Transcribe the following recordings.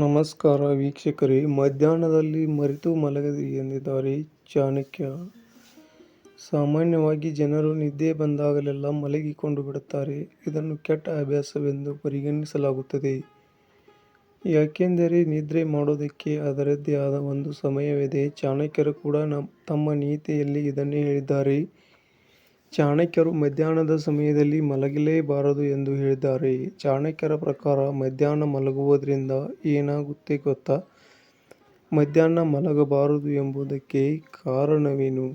ನಮಸ್ಕಾರ ವೀಕ್ಷಕರೇ. ಮಧ್ಯಾಹ್ನದಲ್ಲಿ ಮರೆತು ಮಲಗದಿ ಎಂದಿದ್ದಾರೆ ಚಾಣಕ್ಯ. ಸಾಮಾನ್ಯವಾಗಿ ಜನರು ನಿದ್ದೆ ಬಂದಾಗಲೆಲ್ಲ ಮಲಗಿಕೊಂಡು ಬಿಡುತ್ತಾರೆ. ಇದನ್ನು ಕೆಟ್ಟ ಅಭ್ಯಾಸವೆಂದು ಪರಿಗಣಿಸಲಾಗುತ್ತದೆ. ಯಾಕೆಂದರೆ ನಿದ್ರೆ ಮಾಡೋದಕ್ಕೆ ಅದರದ್ದೇ ಆದ ಒಂದು ಸಮಯವಿದೆ. ಚಾಣಕ್ಯರು ಕೂಡ ತಮ್ಮ ನೀತಿಯಲ್ಲಿ ಇದನ್ನೇ ಹೇಳಿದ್ದಾರೆ. ಚಾಣಕ್ಯರು ಮಧ್ಯಾಹ್ನದ ಸಮಯದಲ್ಲಿ ಮಲಗಲೇಬಾರದು ಎಂದು ಹೇಳಿದ್ದಾರೆ. ಚಾಣಕ್ಯರ ಪ್ರಕಾರ ಮಧ್ಯಾಹ್ನ ಮಲಗುವುದರಿಂದ ಏನಾಗುತ್ತೆ ಗೊತ್ತಾ? ಮಧ್ಯಾಹ್ನ ಮಲಗಬಾರದು ಎಂಬುದಕ್ಕೆ ಕಾರಣವೇನು?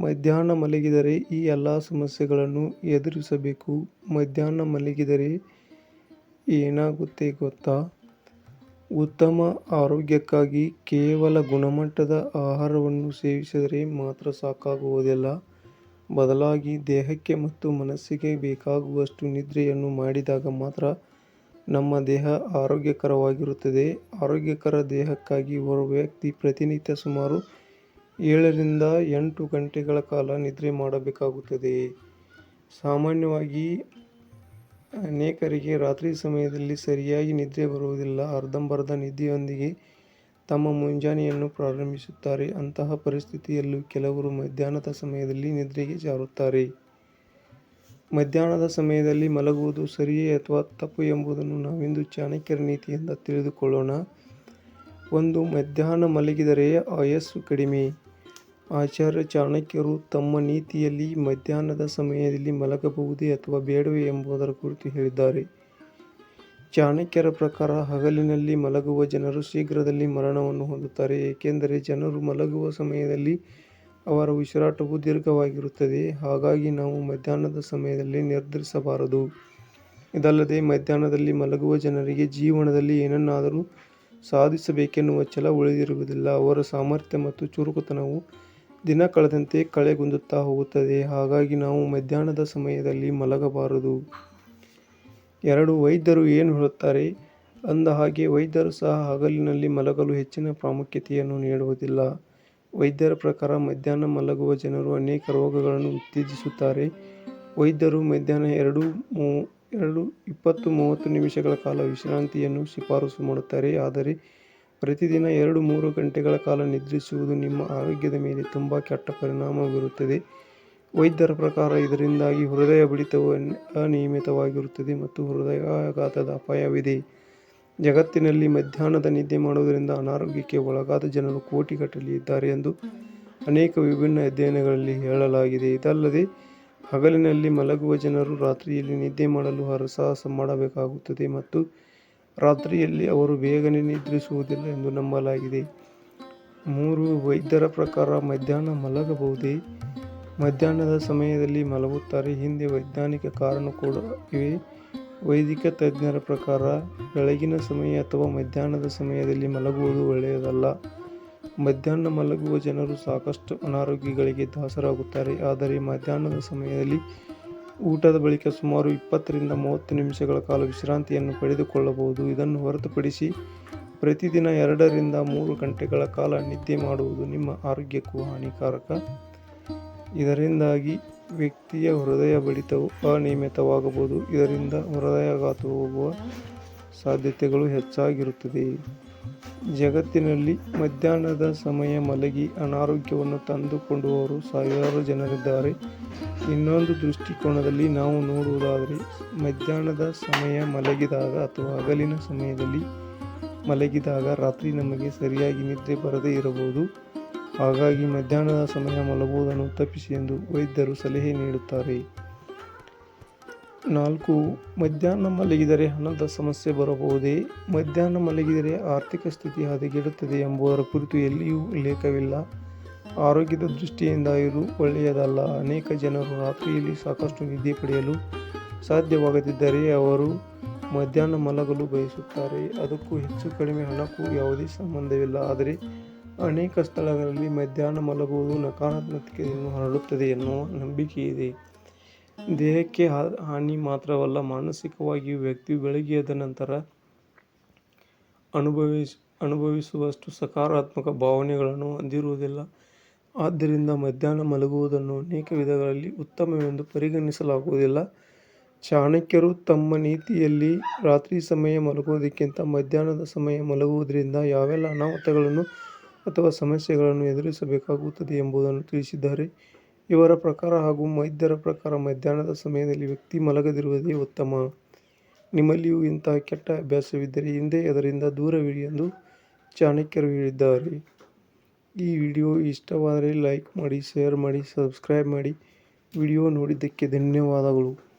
ಮಧ್ಯಾಹ್ನ ಮಲಗಿದರೆ ಈ ಎಲ್ಲ ಸಮಸ್ಯೆಗಳನ್ನು ಎದುರಿಸಬೇಕು. ಮಧ್ಯಾಹ್ನ ಮಲಗಿದರೆ ಏನಾಗುತ್ತೆ ಗೊತ್ತಾ? ಉತ್ತಮ ಆರೋಗ್ಯಕ್ಕಾಗಿ ಕೇವಲ ಗುಣಮಟ್ಟದ ಆಹಾರವನ್ನು ಸೇವಿಸಿದರೆ ಮಾತ್ರ ಸಾಕಾಗುವುದಿಲ್ಲ. ಬದಲಾಗಿ ದೇಹಕ್ಕೆ ಮತ್ತು ಮನಸ್ಸಿಗೆ ಬೇಕಾಗುವಷ್ಟು ನಿದ್ರೆಯನ್ನು ಮಾಡಿದಾಗ ಮಾತ್ರ ನಮ್ಮ ದೇಹ ಆರೋಗ್ಯಕರವಾಗಿರುತ್ತದೆ. ಆರೋಗ್ಯಕರ ದೇಹಕ್ಕಾಗಿ ಓರ್ವ ವ್ಯಕ್ತಿ ಪ್ರತಿನಿತ್ಯ ಸುಮಾರು ಏಳರಿಂದ ಎಂಟು ಗಂಟೆಗಳ ಕಾಲ ನಿದ್ರೆ ಮಾಡಬೇಕಾಗುತ್ತದೆ. ಸಾಮಾನ್ಯವಾಗಿ ಅನೇಕರಿಗೆ ರಾತ್ರಿ ಸಮಯದಲ್ಲಿ ಸರಿಯಾಗಿ ನಿದ್ರೆ ಬರುವುದಿಲ್ಲ. ಅರ್ಧಂಬರ್ಧ ನಿದ್ದೆಯೊಂದಿಗೆ ತಮ್ಮ ಮುಂಜಾನೆಯನ್ನು ಪ್ರಾರಂಭಿಸುತ್ತಾರೆ. ಅಂತಹ ಪರಿಸ್ಥಿತಿಯಲ್ಲೂ ಕೆಲವರು ಮಧ್ಯಾಹ್ನದ ಸಮಯದಲ್ಲಿ ನಿದ್ರೆಗೆ ಜಾರುತ್ತಾರೆ. ಮಧ್ಯಾಹ್ನದ ಸಮಯದಲ್ಲಿ ಮಲಗುವುದು ಸರಿಯೇ ಅಥವಾ ತಪ್ಪು ಎಂಬುದನ್ನು ನಾವಿಂದು ಚಾಣಕ್ಯರ ನೀತಿಯಿಂದ ತಿಳಿದುಕೊಳ್ಳೋಣ. ಒಂದು, ಮಧ್ಯಾಹ್ನ ಮಲಗಿದರೆ ಆಯಸ್ಸು ಕಡಿಮೆ. ಆಚಾರ್ಯ ಚಾಣಕ್ಯರು ತಮ್ಮ ನೀತಿಯಲ್ಲಿ ಮಧ್ಯಾಹ್ನದ ಸಮಯದಲ್ಲಿ ಮಲಗಬಹುದೇ ಅಥವಾ ಬೇಡವೇ ಎಂಬುದರ ಕುರಿತು ಹೇಳಿದ್ದಾರೆ. ಚಾಣಕ್ಯರ ಪ್ರಕಾರ ಹಗಲಿನಲ್ಲಿ ಮಲಗುವ ಜನರು ಶೀಘ್ರದಲ್ಲಿ ಮರಣವನ್ನು ಹೊಂದುತ್ತಾರೆ, ಏಕೆಂದರೆ ಜನರು ಮಲಗುವ ಸಮಯದಲ್ಲಿ ಅವರ ಉಸಿರಾಟವು ದೀರ್ಘವಾಗಿರುತ್ತದೆ. ಹಾಗಾಗಿ ನಾವು ಮಧ್ಯಾಹ್ನದ ಸಮಯದಲ್ಲಿ ನಿರ್ಧರಿಸಬಾರದು. ಇದಲ್ಲದೆ ಮಧ್ಯಾಹ್ನದಲ್ಲಿ ಮಲಗುವ ಜನರಿಗೆ ಜೀವನದಲ್ಲಿ ಏನನ್ನಾದರೂ ಸಾಧಿಸಬೇಕೆನ್ನುವ ಛಲ ಉಳಿದಿರುವುದಿಲ್ಲ. ಅವರ ಸಾಮರ್ಥ್ಯ ಮತ್ತು ಚುರುಕುತನವು ದಿನ ಕಳೆದಂತೆ ಕಳೆಗುಂದುತ್ತಾ ಹೋಗುತ್ತದೆ. ಹಾಗಾಗಿ ನಾವು ಮಧ್ಯಾಹ್ನದ ಸಮಯದಲ್ಲಿ ಮಲಗಬಾರದು. ಎರಡು ವೈದ್ಯರು ಏನು ಹೇಳುತ್ತಾರೆ? ಅಂದ ಹಾಗೆ ವೈದ್ಯರು ಸಹ ಹಗಲಿನಲ್ಲಿ ಮಲಗಲು ಹೆಚ್ಚಿನ ಪ್ರಾಮುಖ್ಯತೆಯನ್ನು ನೀಡುವುದಿಲ್ಲ. ವೈದ್ಯರ ಪ್ರಕಾರ ಮಧ್ಯಾಹ್ನ ಮಲಗುವ ಜನರು ಅನೇಕ ರೋಗಗಳನ್ನು ಉತ್ತೇಜಿಸುತ್ತಾರೆ. ವೈದ್ಯರು ಮಧ್ಯಾಹ್ನ ಎರಡು ಎರಡು ಇಪ್ಪತ್ತು ಮೂವತ್ತು ನಿಮಿಷಗಳ ಕಾಲ ವಿಶ್ರಾಂತಿಯನ್ನು ಶಿಫಾರಸು ಮಾಡುತ್ತಾರೆ. ಆದರೆ ಪ್ರತಿದಿನ ಎರಡು ಮೂರು ಗಂಟೆಗಳ ಕಾಲ ನಿದ್ರಿಸುವುದು ನಿಮ್ಮ ಆರೋಗ್ಯದ ಮೇಲೆ ತುಂಬ ಕೆಟ್ಟ ಪರಿಣಾಮ ಬೀರುತ್ತದೆ ವೈದ್ಯರ ಪ್ರಕಾರ ಇದರಿಂದಾಗಿ ಹೃದಯ ಬಡಿತವು ಅನಿಯಮಿತವಾಗಿರುತ್ತದೆ ಮತ್ತು ಹೃದಯಾಘಾತದ ಅಪಾಯವಿದೆ. ಜಗತ್ತಿನಲ್ಲಿ ಮಧ್ಯಾಹ್ನದ ನಿದ್ದೆ ಮಾಡುವುದರಿಂದ ಅನಾರೋಗ್ಯಕ್ಕೆ ಒಳಗಾದ ಜನರು ಕೋಟಿಗಟ್ಟಲೆ ಇದ್ದಾರೆ ಎಂದು ಅನೇಕ ವಿಭಿನ್ನ ಅಧ್ಯಯನಗಳಲ್ಲಿ ಹೇಳಲಾಗಿದೆ. ಇದಲ್ಲದೆ, ಹಗಲಿನಲ್ಲಿ ಮಲಗುವ ಜನರು ರಾತ್ರಿಯಲ್ಲಿ ನಿದ್ದೆ ಮಾಡಲು ಹರಸಾಹಸ ಮಾಡಬೇಕಾಗುತ್ತದೆ ಮತ್ತು ರಾತ್ರಿಯಲ್ಲಿ ಅವರು ಬೇಗನೆ ನಿದ್ರಿಸುವುದಿಲ್ಲ ಎಂದು ನಂಬಲಾಗಿದೆ. ಮೂರು, ವೈದ್ಯರ ಪ್ರಕಾರ ಮಧ್ಯಾಹ್ನ ಮಲಗಬಹುದೇ? ಮಧ್ಯಾಹ್ನದ ಸಮಯದಲ್ಲಿ ಮಲಗುತ್ತಾರೆ. ಹಿಂದೆ ವೈಜ್ಞಾನಿಕ ಕಾರಣ ಕೂಡ ಇವೆ. ವೈದಿಕ ತಜ್ಞರ ಪ್ರಕಾರ, ಬೆಳಗಿನ ಸಮಯ ಅಥವಾ ಮಧ್ಯಾಹ್ನದ ಸಮಯದಲ್ಲಿ ಮಲಗುವುದು ಒಳ್ಳೆಯದಲ್ಲ. ಮಧ್ಯಾಹ್ನ ಮಲಗುವ ಜನರು ಸಾಕಷ್ಟು ಅನಾರೋಗ್ಯಗಳಿಗೆ ದಾಸರಾಗುತ್ತಾರೆ. ಆದರೆ ಮಧ್ಯಾಹ್ನದ ಸಮಯದಲ್ಲಿ ಊಟದ ಬಳಿಕ ಸುಮಾರು ಇಪ್ಪತ್ತರಿಂದ ಮೂವತ್ತು ನಿಮಿಷಗಳ ಕಾಲ ವಿಶ್ರಾಂತಿಯನ್ನು ಪಡೆದುಕೊಳ್ಳಬಹುದು. ಇದನ್ನು ಹೊರತುಪಡಿಸಿ ಪ್ರತಿದಿನ ಎರಡರಿಂದ ಮೂರು ಗಂಟೆಗಳ ಕಾಲ ನಿದ್ದೆ ಮಾಡುವುದು ನಿಮ್ಮ ಆರೋಗ್ಯಕ್ಕೂ ಹಾನಿಕಾರಕ. ಇದರಿಂದಾಗಿ ವ್ಯಕ್ತಿಯ ಹೃದಯ ಬಡಿತವು ಅನಿಯಮಿತವಾಗಬಹುದು. ಇದರಿಂದ ಹೃದಯಾಘಾತ ಹೋಗುವ ಸಾಧ್ಯತೆಗಳು ಹೆಚ್ಚಾಗಿರುತ್ತದೆ. ಜಗತ್ತಿನಲ್ಲಿ ಮಧ್ಯಾಹ್ನದ ಸಮಯ ಮಲಗಿ ಅನಾರೋಗ್ಯವನ್ನು ತಂದುಕೊಂಡವರು ಸಾವಿರಾರು ಜನರಿದ್ದಾರೆ. ಇನ್ನೊಂದು ದೃಷ್ಟಿಕೋನದಲ್ಲಿ ನಾವು ನೋಡುವುದಾದರೆ, ಮಧ್ಯಾಹ್ನದ ಸಮಯ ಮಲಗಿದಾಗ ಅಥವಾ ಹಗಲಿನ ಸಮಯದಲ್ಲಿ ಮಲಗಿದಾಗ ರಾತ್ರಿ ನಮಗೆ ಸರಿಯಾಗಿ ನಿದ್ರೆ ಬರದೇ ಇರಬಹುದು. ಹಾಗಾಗಿ ಮಧ್ಯಾಹ್ನದ ಸಮಯ ಮಲಗುವುದನ್ನು ತಪ್ಪಿಸಿ ಎಂದು ವೈದ್ಯರು ಸಲಹೆ ನೀಡುತ್ತಾರೆ. ನಾಲ್ಕು, ಮಧ್ಯಾಹ್ನ ಮಲಗಿದರೆ ಹಣದ ಸಮಸ್ಯೆ ಬರಬಹುದೇ? ಮಧ್ಯಾಹ್ನ ಮಲಗಿದರೆ ಆರ್ಥಿಕ ಸ್ಥಿತಿ ಹದಗೆಡುತ್ತದೆ ಎಂಬುದರ ಕುರಿತು ಎಲ್ಲಿಯೂ ಉಲ್ಲೇಖವಿಲ್ಲ. ಆರೋಗ್ಯದ ದೃಷ್ಟಿಯಿಂದ ಇದು ಒಳ್ಳೆಯದಲ್ಲ. ಅನೇಕ ಜನರು ರಾತ್ರಿಯಲ್ಲಿ ಸಾಕಷ್ಟು ನಿದ್ದೆ ಪಡೆಯಲು ಸಾಧ್ಯವಾಗದಿದ್ದರೆ ಅವರು ಮಧ್ಯಾಹ್ನ ಮಲಗಲು ಬಯಸುತ್ತಾರೆ. ಅದಕ್ಕೂ ಹೆಚ್ಚು ಕಡಿಮೆ ಹಣಕ್ಕೂ ಯಾವುದೇ ಸಂಬಂಧವಿಲ್ಲ. ಆದರೆ ಅನೇಕ ಸ್ಥಳಗಳಲ್ಲಿ ಮಧ್ಯಾಹ್ನ ಮಲಗುವುದು ನಕಾರಾತ್ಮಕತೆಯನ್ನು ಹರಡುತ್ತದೆ ಎನ್ನುವ ನಂಬಿಕೆ ಇದೆ. ದೇಹಕ್ಕೆ ಹಾನಿ ಮಾತ್ರವಲ್ಲ, ಮಾನಸಿಕವಾಗಿಯೂ ವ್ಯಕ್ತಿ ಬೆಳಗ್ಗೆ ಎದ್ದ ನಂತರ ಅನುಭವಿಸ್, ಅನುಭವಿಸುವಷ್ಟು ಸಕಾರಾತ್ಮಕ ಭಾವನೆಗಳನ್ನು ಹೊಂದಿರುವುದಿಲ್ಲ. ಆದ್ದರಿಂದ ಮಧ್ಯಾಹ್ನ ಮಲಗುವುದನ್ನು ಅನೇಕ ವಿಧಗಳಲ್ಲಿ ಉತ್ತಮವೆಂದು ಪರಿಗಣಿಸಲಾಗುವುದಿಲ್ಲ. ಚಾಣಕ್ಯರು ತಮ್ಮ ನೀತಿಯಲ್ಲಿ ರಾತ್ರಿ ಸಮಯ ಮಲಗುವುದಕ್ಕಿಂತ ಮಧ್ಯಾಹ್ನದ ಸಮಯ ಮಲಗುವುದರಿಂದ ಯಾವೆಲ್ಲ ಅನಾಹುತಗಳನ್ನು ಅಥವಾ ಸಮಸ್ಯೆಗಳನ್ನು ಎದುರಿಸಬೇಕಾಗುತ್ತದೆ ಎಂಬುದನ್ನು ತಿಳಿಸಿದ್ದಾರೆ. ಇವರ ಪ್ರಕಾರ ಹಾಗೂ ವೈದ್ಯರ ಪ್ರಕಾರ ಮಧ್ಯಾಹ್ನದ ಸಮಯದಲ್ಲಿ ವ್ಯಕ್ತಿ ಮಲಗದಿರುವುದೇ ಉತ್ತಮ. ನಿಮ್ಮಲ್ಲಿಯೂ ಇಂತಹ ಕೆಟ್ಟ ಅಭ್ಯಾಸವಿದ್ದರೆ ಹಿಂದೆ ಅದರಿಂದ ದೂರವಿರಿ ಎಂದು ಚಾಣಕ್ಯರು ಹೇಳಿದ್ದಾರೆ. ಈ ವಿಡಿಯೋ ಇಷ್ಟವಾದರೆ ಲೈಕ್ ಮಾಡಿ, ಶೇರ್ ಮಾಡಿ, ಸಬ್ಸ್ಕ್ರೈಬ್ ಮಾಡಿ. ವಿಡಿಯೋ ನೋಡಿದ್ದಕ್ಕೆ ಧನ್ಯವಾದಗಳು.